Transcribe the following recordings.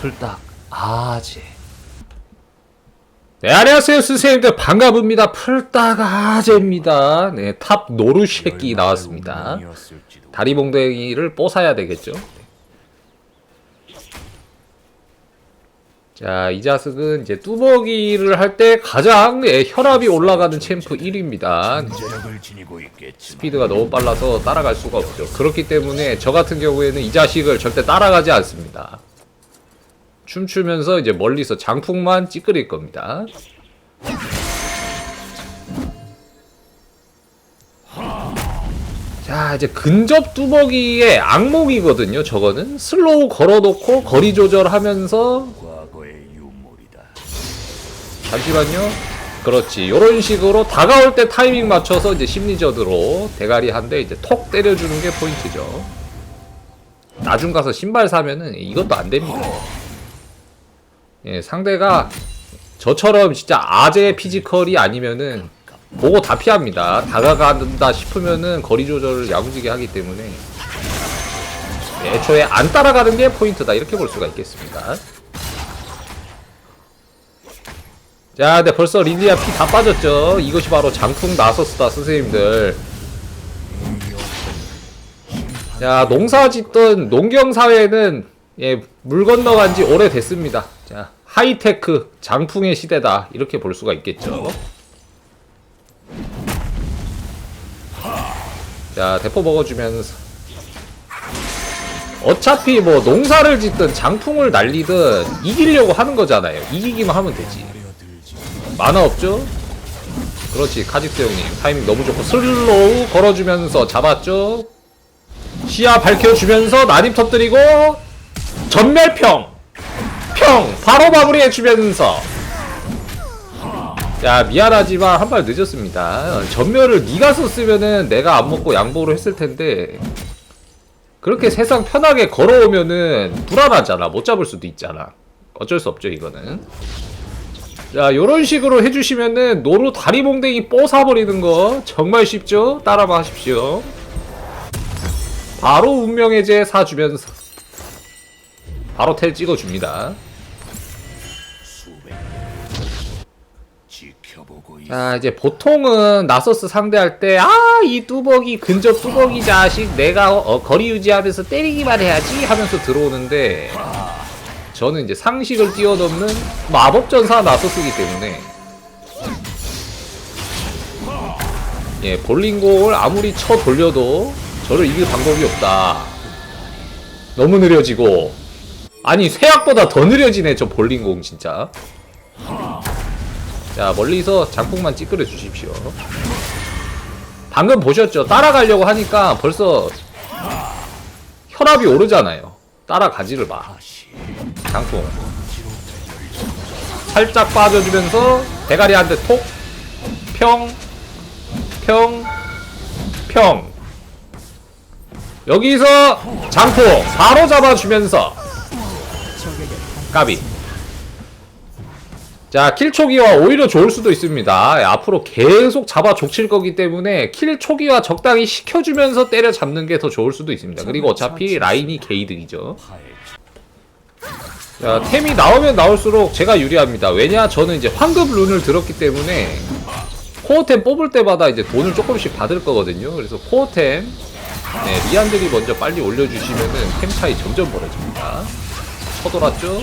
풀딱 아재 네 안녕하세요 선생님들 반갑습니다 풀딱 아재입니다 네탑 노루쉐끼 나왔습니다 다리봉댕이를 뽀사야 되겠죠 자, 이 자식은 이제 뚜벅이를 할 때 가장 예, 혈압이 올라가는 챔프 1위입니다. 전제력을 지니고 있겠지. 스피드가 너무 빨라서 따라갈 수가 없죠. 그렇기 때문에 저 같은 경우에는 이 자식을 절대 따라가지 않습니다. 춤추면서 이제 멀리서 장풍만 찌끄릴 겁니다. 자, 이제 근접 뚜벅이의 악몽이거든요. 저거는 슬로우 걸어놓고 거리 조절하면서. 잠시만요. 그렇지. 요런 식으로 다가올 때 타이밍 맞춰서 이제 심리전으로 대가리 한 대 이제 톡 때려주는 게 포인트죠. 나중 가서 신발 사면은 이것도 안 됩니다. 예, 상대가 저처럼 진짜 아재 피지컬이 아니면은 보고 다 피합니다. 다가간다 싶으면은 거리 조절을 야무지게 하기 때문에 예, 애초에 안 따라가는 게 포인트다. 이렇게 볼 수가 있겠습니다. 자, 근데 벌써 린디아 피 다 빠졌죠. 이것이 바로 장풍 나서스다, 선생님들. 자, 농사 짓던 농경 사회는 예, 물 건너간 지 오래됐습니다. 자, 하이테크 장풍의 시대다. 이렇게 볼 수가 있겠죠. 자, 대포 먹어주면서. 어차피 뭐 농사를 짓든 장풍을 날리든 이기려고 하는 거잖아요. 이기기만 하면 되지. 만화 없죠? 그렇지 카직스 형님 타이밍 너무 좋고 슬로우 걸어주면서 잡았죠? 시야 밝혀주면서 난입 터뜨리고 전멸평 평 바로 마무리해주면서. 야 미안하지만 한 발 늦었습니다. 전멸을 네가 썼으면은 내가 안 먹고 양보를 했을 텐데. 그렇게 세상 편하게 걸어오면은 불안하잖아. 못 잡을 수도 있잖아. 어쩔 수 없죠 이거는. 자, 요런 식으로 해주시면은 노루 다리봉댕이 뽀사버리는 거 정말 쉽죠? 따라만 하십시오. 바로 운명의 제 사주면서 바로 텔 찍어줍니다. 자, 이제 보통은 나서스 상대할 때, 아, 이 뚜벅이, 근접 뚜벅이 자식, 내가 어, 거리 유지하면서 때리기만 해야지 하면서 들어오는데, 저는 이제 상식을 뛰어넘는 마법전사 나서스기 때문에, 예, 볼링공을 아무리 쳐 돌려도 저를 이길 방법이 없다. 너무 느려지고, 아니, 쇠약보다 더 느려지네, 저 볼링공, 진짜. 자 멀리서 장풍만 찌끄려 주십시오. 방금 보셨죠? 따라가려고 하니까 벌써 혈압이 오르잖아요. 따라가지를 마. 장풍. 살짝 빠져주면서 대가리 한 대 톡. 평. 평, 평. 여기서 장풍 바로 잡아주면서. 까비 자, 킬 초기화 오히려 좋을 수도 있습니다. 예, 앞으로 계속 잡아 족칠 거기 때문에 킬 초기화 적당히 시켜주면서 때려 잡는 게 더 좋을 수도 있습니다. 그리고 어차피 라인이 게이득이죠. 자, 템이 나오면 나올수록 제가 유리합니다. 왜냐? 저는 이제 황급 룬을 들었기 때문에 코어템 뽑을 때마다 이제 돈을 조금씩 받을 거거든요. 그래서 코어템 네, 리안들이 먼저 빨리 올려주시면은 템 차이 점점 벌어집니다. 쳐돌았죠?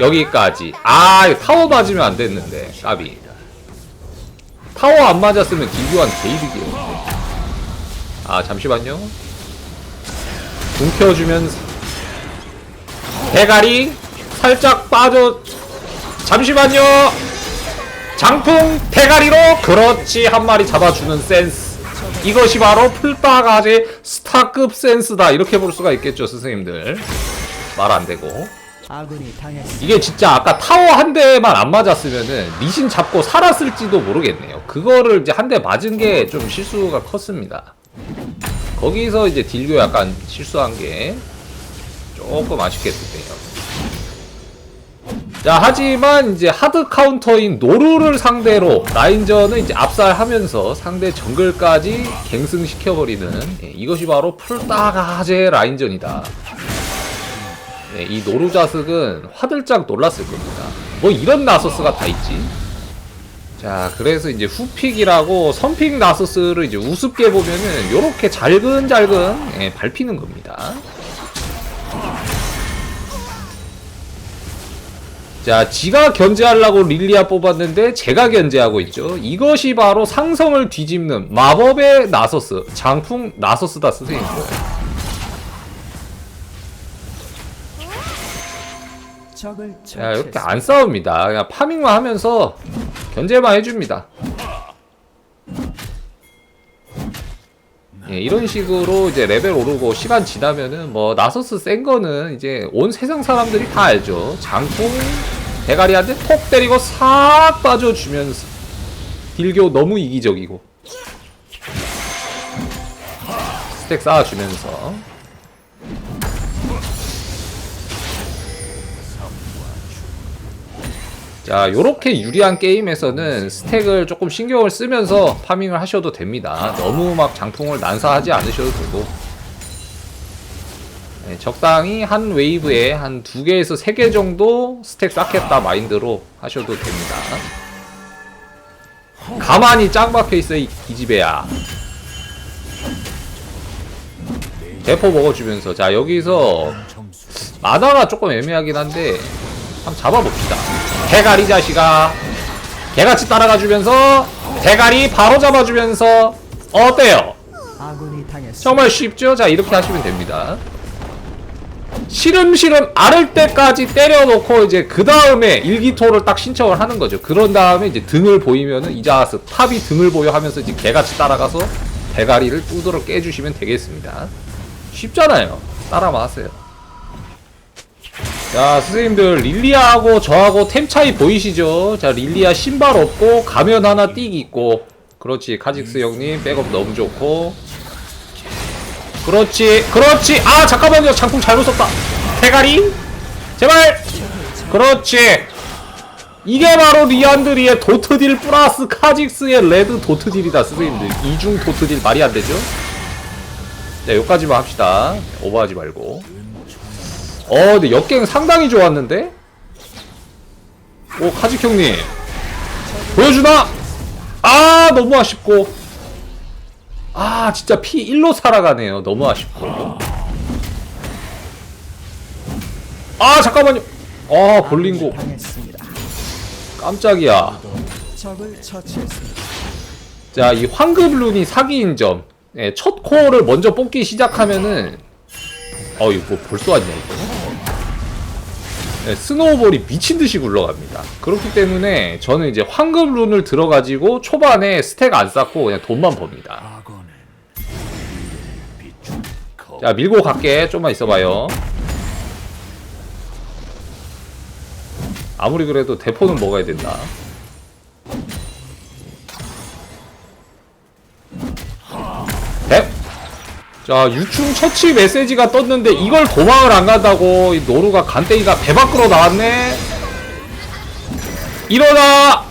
여기까지. 아, 타워 맞으면 안 됐는데. 까비. 타워 안 맞았으면 딜교한 게이득이었는데. 아, 잠시만요. 궁켜주면서. 대가리 살짝 빠져. 잠시만요. 장풍 대가리로 그렇지 한 마리 잡아주는 센스. 이것이 바로 풀바가지 스타급 센스다. 이렇게 볼 수가 있겠죠, 선생님들. 말 안 되고. 아군이 당했습니다. 이게 진짜 아까 타워 한 대만 안 맞았으면은 리신 잡고 살았을지도 모르겠네요. 그거를 이제 한 대 맞은 게 좀 실수가 컸습니다. 거기서 이제 딜교 약간 실수한 게 조금 아쉽게 됐네요. 자, 하지만 이제 하드 카운터인 노루를 상대로 라인전을 이제 압살하면서 상대 정글까지 갱승시켜버리는 예, 이것이 바로 풀따가제 라인전이다. 네, 이 노루자슥은 화들짝 놀랐을 겁니다. 뭐 이런 나소스가 다 있지? 자, 그래서 이제 후픽이라고 선픽 나소스를 이제 우습게 보면은 요렇게 잘근잘근 예, 밟히는 겁니다. 자, 지가 견제하려고 릴리아 뽑았는데 제가 견제하고 있죠. 이것이 바로 상성을 뒤집는 마법의 나소스, 장풍 나소스다 쓰세요. 자, 이렇게. 안 싸웁니다. 그냥 파밍만 하면서 견제만 해줍니다. 예, 이런 식으로 이제 레벨 오르고 시간 지나면은 뭐 나서스 센 거는 이제 온 세상 사람들이 다 알죠. 장풍 대가리한테 톡 때리고 싹 빠져주면서 딜교 너무 이기적이고 스택 쌓아주면서 자, 요렇게 유리한 게임에서는 스택을 조금 신경을 쓰면서 파밍을 하셔도 됩니다. 너무 막 장풍을 난사하지 않으셔도 되고. 네, 적당히 한 웨이브에 한 두 개에서 세 개 정도 스택 쌓겠다 마인드로 하셔도 됩니다. 가만히 짱 박혀 있어, 이, 이 집애야. 대포 먹어주면서. 자, 여기서 마다가 조금 애매하긴 한데 한번 잡아봅시다 대가리 자식아. 개같이 따라가주면서 대가리 바로 잡아주면서 어때요? 정말 쉽죠? 자 이렇게 하시면 됩니다. 시름시름 앓을 때까지 때려놓고 이제 그 다음에 일기토를 딱 신청을 하는 거죠. 그런 다음에 이제 등을 보이면은 이자스 탑이 등을 보여 하면서 이제 개같이 따라가서 대가리를 두드러 깨주시면 되겠습니다. 쉽잖아요. 따라만 하세요 자 선생님들 릴리아하고 저하고 템 차이 보이시죠? 자 릴리아 신발 없고 가면 하나 띡 있고. 그렇지 카직스 형님 백업 너무 좋고. 그렇지 그렇지. 아 잠깐만요. 장풍 잘못 썼다. 대가리? 제발! 그렇지. 이게 바로 리안드리의 도트딜 플러스 카직스의 레드 도트딜이다 선생님들. 이중 도트딜 말이 안 되죠? 자 여기까지만 합시다. 오버하지 말고 어, 근데 역갱 상당히 좋았는데? 오, 카직 형님. 보여주나? 아, 너무 아쉽고. 아, 진짜 피 1로 살아가네요. 너무 아쉽고. 아, 잠깐만요. 아, 볼링고. 깜짝이야. 자, 이 황급 룬이 사기인 점. 예, 첫 코어를 먼저 뽑기 시작하면은, 어, 이거 뭐 벌써 왔냐, 이거. 네, 스노우볼이 미친 듯이 굴러갑니다. 그렇기 때문에 저는 이제 황금 룬을 들어가지고 초반에 스택 안 쌓고 그냥 돈만 법니다. 자, 밀고 갈게. 좀만 있어봐요. 아무리 그래도 대포는 먹어야 된다. 자, 유충 처치 메시지가 떴는데 이걸 도망을 안 간다고 이 노루가 간땡이가 배 밖으로 나왔네. 일어나.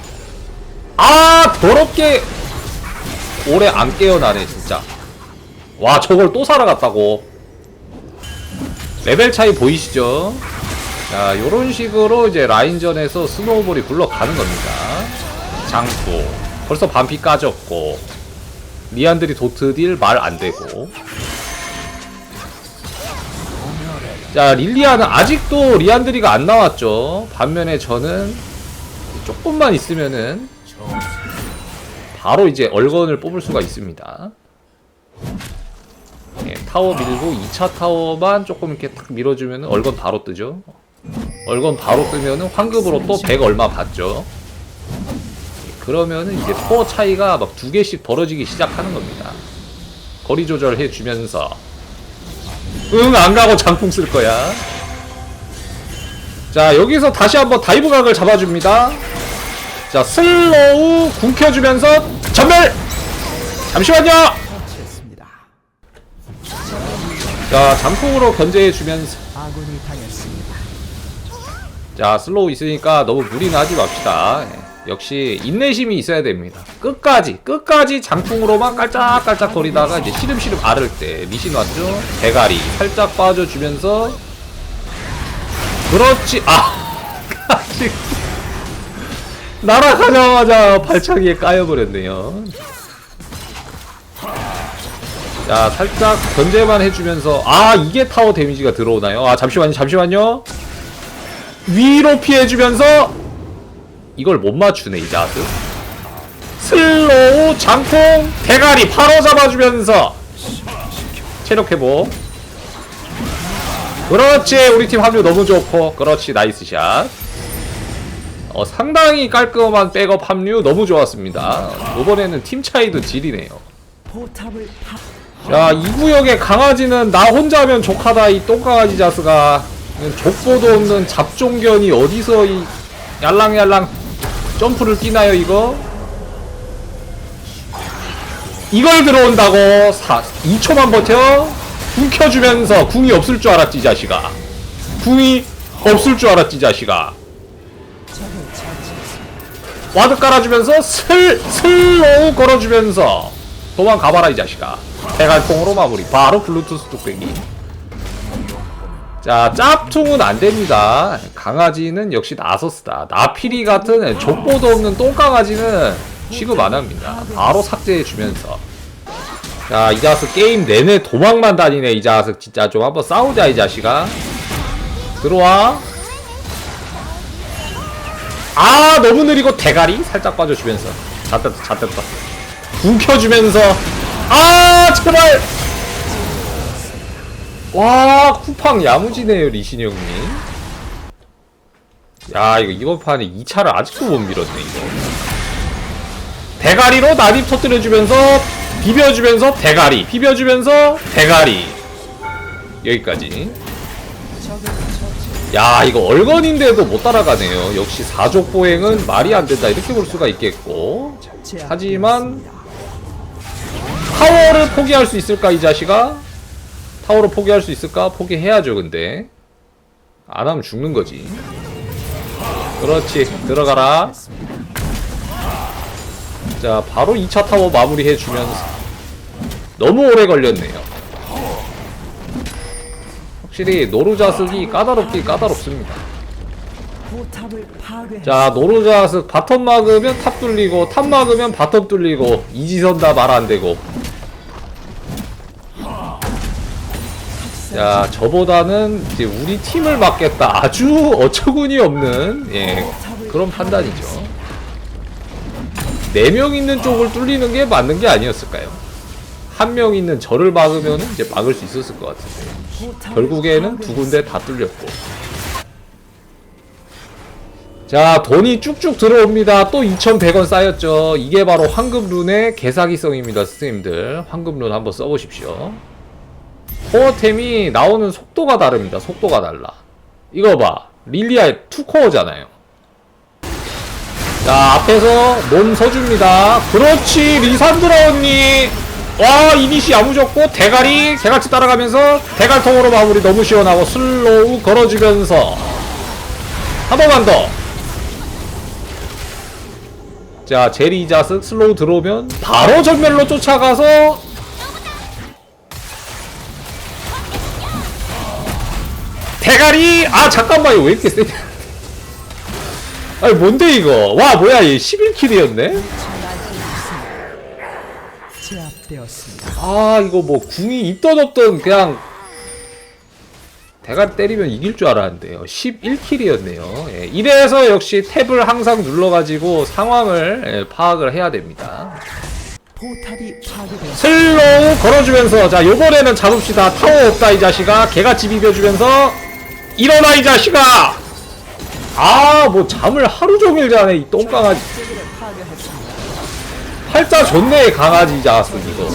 아, 더럽게 오래 안 깨어나네, 진짜. 와 저걸 또 살아갔다고 레벨 차이 보이시죠? 자 요런 식으로 이제 라인전에서 스노우볼이 굴러가는 겁니다 장수 벌써 반피 까졌고 리안들이 도트딜 말 안되고 자 릴리아는 아직도 리안드리가 안 나왔죠 반면에 저는 조금만 있으면은 바로 이제 얼건을 뽑을 수가 있습니다 예, 타워 밀고 2차 타워만 조금 이렇게 탁 밀어주면 얼건 바로 뜨죠. 얼건 바로 뜨면은 황급으로 또 100 얼마 받죠. 예, 그러면은 이제 코어 차이가 막 두 개씩 벌어지기 시작하는 겁니다. 거리 조절해 주면서 응 안 가고 장풍 쓸 거야. 자 여기서 다시 한번 다이브 각을 잡아줍니다. 자 슬로우 궁 켜주면서 전멸. 잠시만요. 자 장풍으로 견제해 주면서. 자 슬로우 있으니까 너무 무리는 하지 맙시다 예. 역시 인내심이 있어야 됩니다. 끝까지 끝까지 장풍으로만 깔짝깔짝 거리다가 이제 시름시름 앓을 때 리신 왔죠? 대가리 살짝 빠져주면서 그렇지 아! 아직 날아가자마자 발차기에 까여버렸네요. 자 살짝 견제만 해주면서 아 이게 타워 데미지가 들어오나요? 아 잠시만요 잠시만요. 위로 피해주면서 이걸 못 맞추네 이 자스 슬로우 장풍 대가리 바로 잡아주면서. 체력 회복. 그렇지 우리 팀 합류 너무 좋고. 그렇지 나이스 샷. 어, 상당히 깔끔한 백업 합류 너무 좋았습니다. 이번에는 팀 차이도 파 자, 이 구역의 강아지는 나 혼자면 족하다, 이 똥강아지 자스가. 족보도 없는 잡종견이 어디서 이 얄랑얄랑 점프를 뛰나요, 이거? 이걸 들어온다고, 사, 2초만 버텨? 궁 켜주면서 궁이 없을 줄 알았지, 이 자식아. 궁이 없을 줄 알았지, 이 자식아. 와드 깔아주면서 슬, 슬로우 걸어주면서 도망가봐라 이 자식아 대갈통으로 마무리 바로 블루투스 뚝배기 자 짭퉁은 안 됩니다. 강아지는 역시 나서스다. 나피리 같은 족보도 없는 똥강아지는 취급 안 합니다. 바로 삭제해주면서. 자 이 자식 게임 내내 도망만 다니네 이 자식. 진짜 좀 한번 싸우자 이 자식아. 들어와. 아 너무 느리고 대가리? 살짝 빠져주면서. 잣됐다 잣됐다 궁 켜주면서. 아 제발 와 쿠팡 야무지네요 리신 형님. 야 이거 이번 판에 2차를 아직도 못 밀었네 이거. 대가리로 나립 터뜨려주면서 비벼주면서 대가리 비벼주면서 대가리. 여기까지. 야 이거 얼건인데도 못 따라가네요. 역시 사족 보행은 말이 안 된다 이렇게 볼 수가 있겠고. 하지만 타워를 포기할 수 있을까 이 자식아 타워를 포기할 수 있을까? 포기해야죠 근데. 안 하면 죽는 거지. 그렇지 들어가라. 자 바로 2차 타워 마무리해 주면서 너무 오래 걸렸네요. 확실히 노루자석이 까다롭기 까다롭습니다. 자 노루자석 바텀 막으면 탑 뚫리고 탑 막으면 바텀 뚫리고 이지선 다 말 안되고 자 저보다는 이제 우리 팀을 막겠다 아주 어처구니 없는 예 그런 판단이죠 4명 있는 쪽을 뚫리는 게 맞는 게 아니었을까요 한 명 있는 저를 막으면 이제 막을 수 있었을 것 같은데 결국에는 두. 군데 다 뚫렸고. 자, 돈이 쭉쭉 들어옵니다. 또 2,100원 쌓였죠. 이게 바로 황금룬의 개사기성입니다, 스님들. 황금룬 한번 써보십시오. 코어템이 나오는 속도가 다릅니다. 속도가 달라. 이거 봐. 릴리아의 투코어잖아요. 자, 앞에서 몸 서줍니다. 그렇지, 리산드라 언니. 와, 이니시 야무졌고, 대가리, 개같이 따라가면서, 대갈통으로 마무리 너무 시원하고, 슬로우 걸어주면서, 한 번만 더. 자, 제리 자스 슬로우 들어오면, 바로 전멸로 쫓아가서, 대가리! 아, 잠깐만요. 왜 이렇게 세냐. 아니, 뭔데, 이거. 와, 뭐야, 얘 11킬이었네? 제압되었습니다. 아 이거 뭐 궁이 있던 없던 그냥 대가리 때리면 이길 줄 알았는데요 11킬이었네요 예, 이래서 역시 탭을 항상 눌러가지고 상황을 예, 파악을 해야 됩니다. 슬로우 걸어주면서 자 요번에는 잡읍시다 타워 없다 이 자식아 개같이 비벼주면서 일어나 이 자식아 아 뭐 잠을 하루 종일 자네 이 똥강아지. 팔자 좋네 강아지 자스 이거.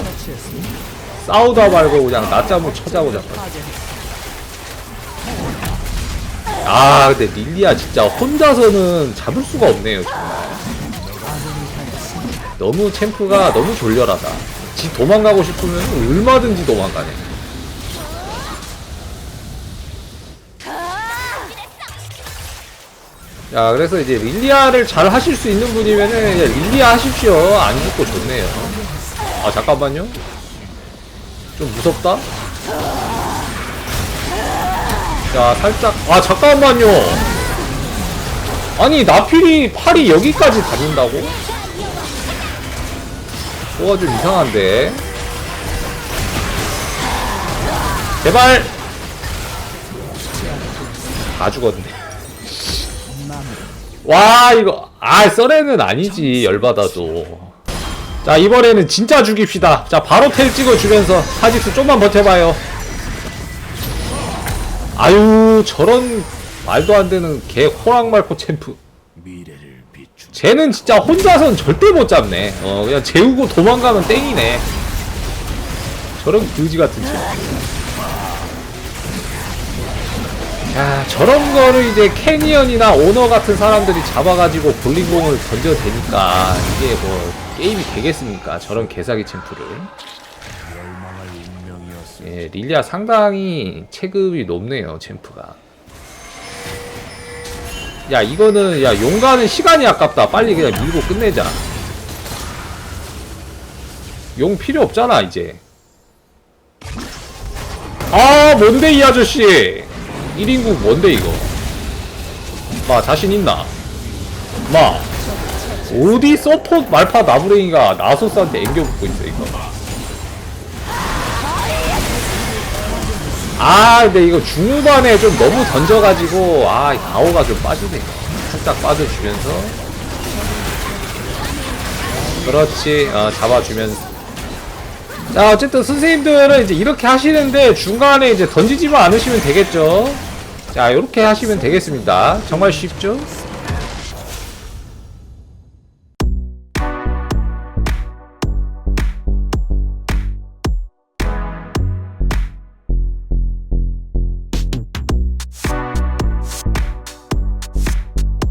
싸우다 말고 그냥 낮잠을 쳐자고 파괴했습니다. 아 근데 릴리아 진짜 혼자서는 잡을 수가 없네요 정말. 너무 챔프가 너무 졸렬하다 지 도망가고 싶으면 얼마든지 도망가네 자 그래서 이제 릴리아를 잘 하실 수 있는 분이면은 이제 릴리아 하십시오. 안 죽고 좋네요. 아 잠깐만요. 좀 무섭다? 자 살짝 아 잠깐만요. 아니 나필이 팔이 여기까지 다닌다고? 뭐가 좀 이상한데. 제발! 다 죽었네 와 이거 아 썰에는 아니지 열받아도. 자 이번에는 진짜 죽입시다. 자 바로 텔 찍어주면서 사직수 좀만 버텨봐요. 아유 저런 말도 안 되는 개 호랑말코 챔프. 쟤는 진짜 혼자선 절대 못 잡네. 어 그냥 재우고 도망가면 땡이네. 저런 그지 같은 챔 야 저런 거를 이제 캐니언이나 오너 같은 사람들이 잡아가지고 볼링공을 던져도 되니까 이게 뭐 게임이 되겠습니까 저런 개사기 챔프를. 예, 릴리아 상당히 체급이 높네요, 챔프가. 야, 이거는, 야, 용가는 시간이 아깝다. 빨리 그냥 밀고 끝내자. 용 필요 없잖아, 이제. 아, 뭔데, 이 아저씨. 1인국 뭔데, 이거. 마, 자신 있나? 마. 어디 서폿 말파 나부랭이가 나소스한테 앵겨붙고 있어, 이거. 아 근데 이거 중후반에 좀 너무 던져가지고 아 가오가 좀 빠지네 살짝 빠져주면서 그렇지 어, 잡아주면서 자 어쨌든 선생님들은 이제 이렇게 하시는데 중간에 이제 던지지만 않으시면 되겠죠? 자 이렇게 하시면 되겠습니다. 정말 쉽죠